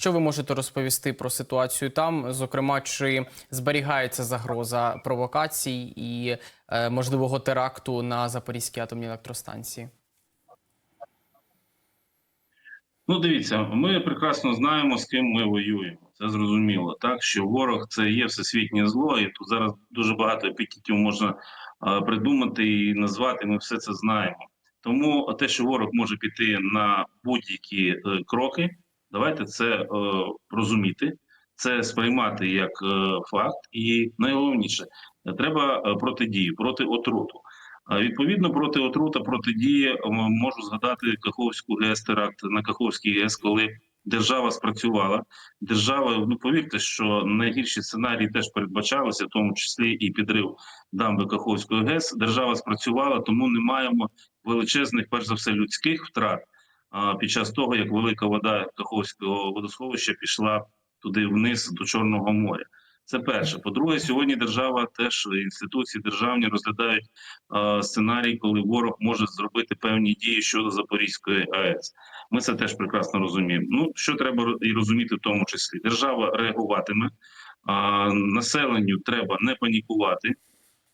Що ви можете розповісти про ситуацію там? Зокрема, чи зберігається загроза провокацій і е, можливого теракту на Запорізькій атомній електростанції? Ну, дивіться, ми прекрасно знаємо, з ким ми воюємо. Це зрозуміло. Так що ворог це є всесвітнє зло, і тут зараз дуже багато епітетів можна е, придумати і назвати. Ми все це знаємо. Тому те, що ворог може піти на будь-які е, кроки, давайте це е, розуміти, це сприймати як е, факт, і найголовніше треба е, протидію проти отруту. Відповідно, проти отрута протидії можу згадати Каховську ГЕС теракт на Каховській ГЕС, коли держава спрацювала. Держава, ну повірте, що найгірші сценарії теж передбачалися, в тому числі і підрив дамби Каховської ГЕС. Держава спрацювала, тому не маємо величезних, перш за все, людських втрат. Під час того, як велика вода Каховського водосховища пішла туди вниз до Чорного моря. Це перше. По-друге, сьогодні держава теж інституції державні розглядають е, сценарій, коли ворог може зробити певні дії щодо Запорізької АЕС. Ми це теж прекрасно розуміємо. Ну що треба і розуміти, в тому числі держава реагуватиме, а населенню треба не панікувати,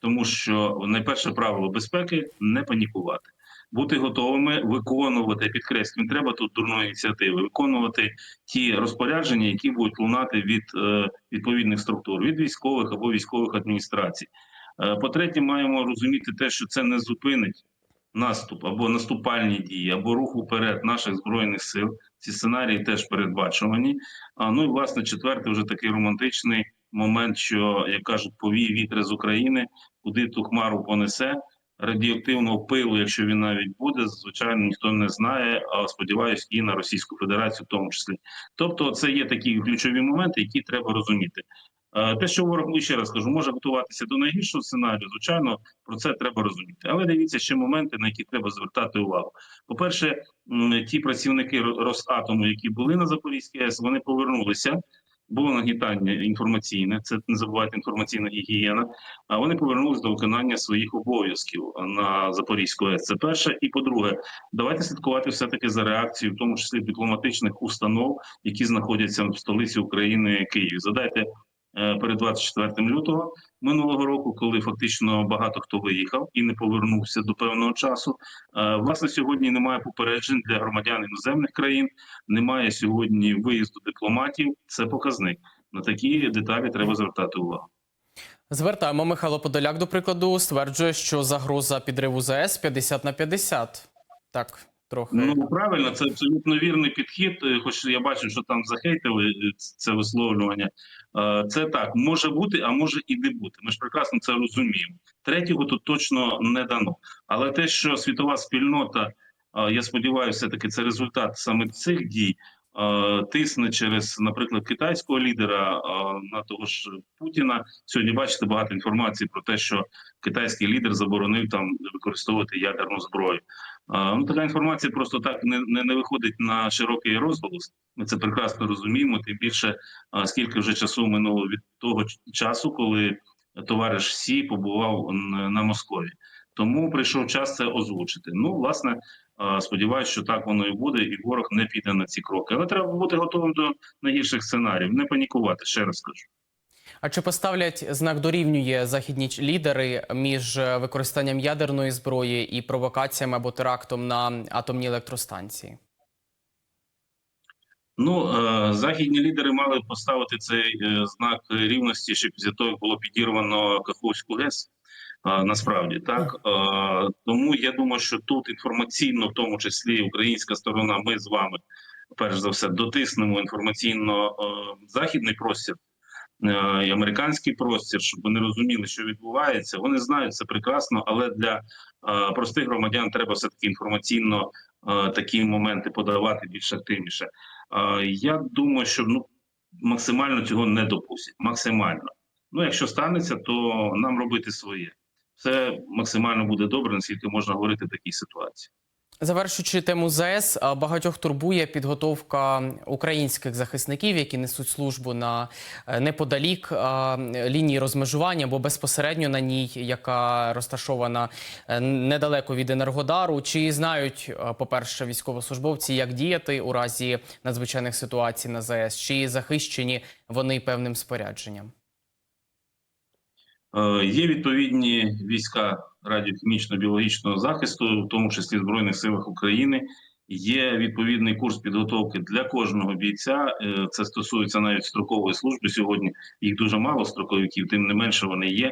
тому що найперше правило безпеки не панікувати. Бути готовими виконувати підкреслюю, не треба тут дурної ініціативи, виконувати ті розпорядження, які будуть лунати від е, відповідних структур, від військових або військових адміністрацій. Е, По-третє, маємо розуміти те, що це не зупинить наступ або наступальні дії, або рух уперед наших збройних сил. Ці сценарії теж передбачувані. А ну і власне четвертий, вже такий романтичний момент, що як кажуть, повій вітер з України, куди ту хмару понесе. Радіоактивного пилу, якщо він навіть буде, звичайно, ніхто не знає. А сподіваюсь, і на Російську Федерацію, в тому числі. Тобто, це є такі ключові моменти, які треба розуміти. Е, Те, що ворог, ну, ще раз кажу, може готуватися до найгіршого сценарію, звичайно, про це треба розуміти. Але дивіться ще моменти, на які треба звертати увагу. По-перше, ті працівники Ро- Росатому, які були на Запорізькій АЕС, вони повернулися. Було нагнітання інформаційне, це не забувайте інформаційна гігієна. А вони повернулися до виконання своїх обов'язків на Запорізьку АЕС. Це перше. І по-друге, давайте слідкувати все таки за реакцією, в тому числі дипломатичних установ, які знаходяться в столиці України Києві. Задайте перед 24 лютого минулого року, коли фактично багато хто виїхав і не повернувся до певного часу. Е, Власне, сьогодні немає попереджень для громадян іноземних країн, немає сьогодні виїзду дипломатів. Це показник. На такі деталі треба звертати увагу. Звертаємо Михайло Подоляк, до прикладу, стверджує, що загроза підриву ЗАЕС 50 на 50. Так, трохи. Ну правильно, це абсолютно вірний підхід. е, Хоч я бачу, що там захейтили е, це висловлювання. Е, Це так може бути, а може і не бути. Ми ж прекрасно це розуміємо. Третього тут точно не дано. Але те, що світова спільнота, я сподіваюся, таки це результат саме цих дій. Е, Тисне через, наприклад, китайського лідера е, на того ж Путіна. Сьогодні бачите багато інформації про те, що китайський лідер заборонив там використовувати ядерну зброю. Ну, така інформація просто так не, не, не виходить на широкий розголос. Ми це прекрасно розуміємо. Тим більше, скільки вже часу минуло від того часу, коли товариш Сі побував на Москові. Тому прийшов час це озвучити. Ну, власне, а, сподіваюся, що так воно і буде, і ворог не піде на ці кроки. Але треба бути готовим до найгірших сценаріїв, не панікувати. Ще раз кажу. А чи поставлять знак дорівнює західні лідери між е, використанням ядерної зброї і провокаціями або терактом на атомній електростанції? Ну, е, західні лідери мали поставити цей е, знак рівності, ще після того як було підірвано Каховську ГЕС. Насправді так тому я думаю, що тут інформаційно, в тому числі українська сторона, ми з вами перш за все дотиснемо інформаційно західний простір і американський простір, щоб вони розуміли, що відбувається. Вони знають це прекрасно, але для простих громадян треба все таки інформаційно такі моменти подавати більш активніше. Я думаю, що ну максимально цього не допустять. Максимально. Ну, якщо станеться, то нам робити своє. Все максимально буде добре, наскільки можна говорити в такій ситуації. Завершуючи тему ЗАЕС, багатьох турбує підготовка українських захисників, які несуть службу на е, неподалік лінії розмежування або безпосередньо на ній, яка розташована е, недалеко від Енергодару. Чи знають, по-перше, військовослужбовці, як діяти у разі надзвичайних ситуацій на ЗАЕС? Чи захищені вони певним спорядженням? Е, Є відповідні війська радіохімічно-біологічного захисту, в тому числі Збройних силах України. Є відповідний курс підготовки для кожного бійця. Е, Це стосується навіть строкової служби. Сьогодні їх дуже мало строковиків, тим не менше вони є.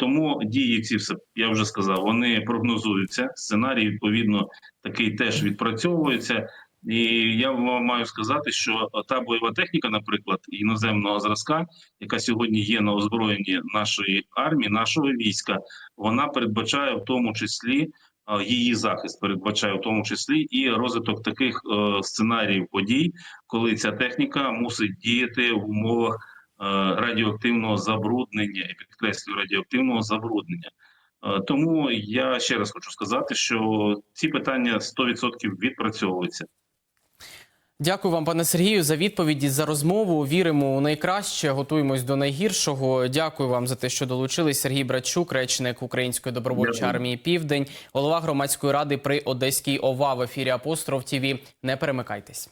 Тому дії ці все я вже сказав. Вони прогнозуються. Сценарій відповідно такий теж відпрацьовується. І я вам маю сказати, що та бойова техніка, наприклад, іноземного зразка, яка сьогодні є на озброєнні нашої армії, нашого війська, вона передбачає в тому числі її захист, передбачає в тому числі і розвиток таких е, сценаріїв подій, коли ця техніка мусить діяти в умовах е, радіоактивного забруднення і підкреслюю радіоактивного забруднення. Е, Тому я ще раз хочу сказати, що ці питання 100% відпрацьовуються. Дякую вам, пане Сергію, за відповіді за розмову. Віримо у найкраще, готуємось до найгіршого. Дякую вам за те, що долучились. Сергій Братчук, речник Української добровольчої Дякую. армії Південь, голова громадської ради при Одеській ОВА в ефірі Апостроф ТІВІ. Не перемикайтесь.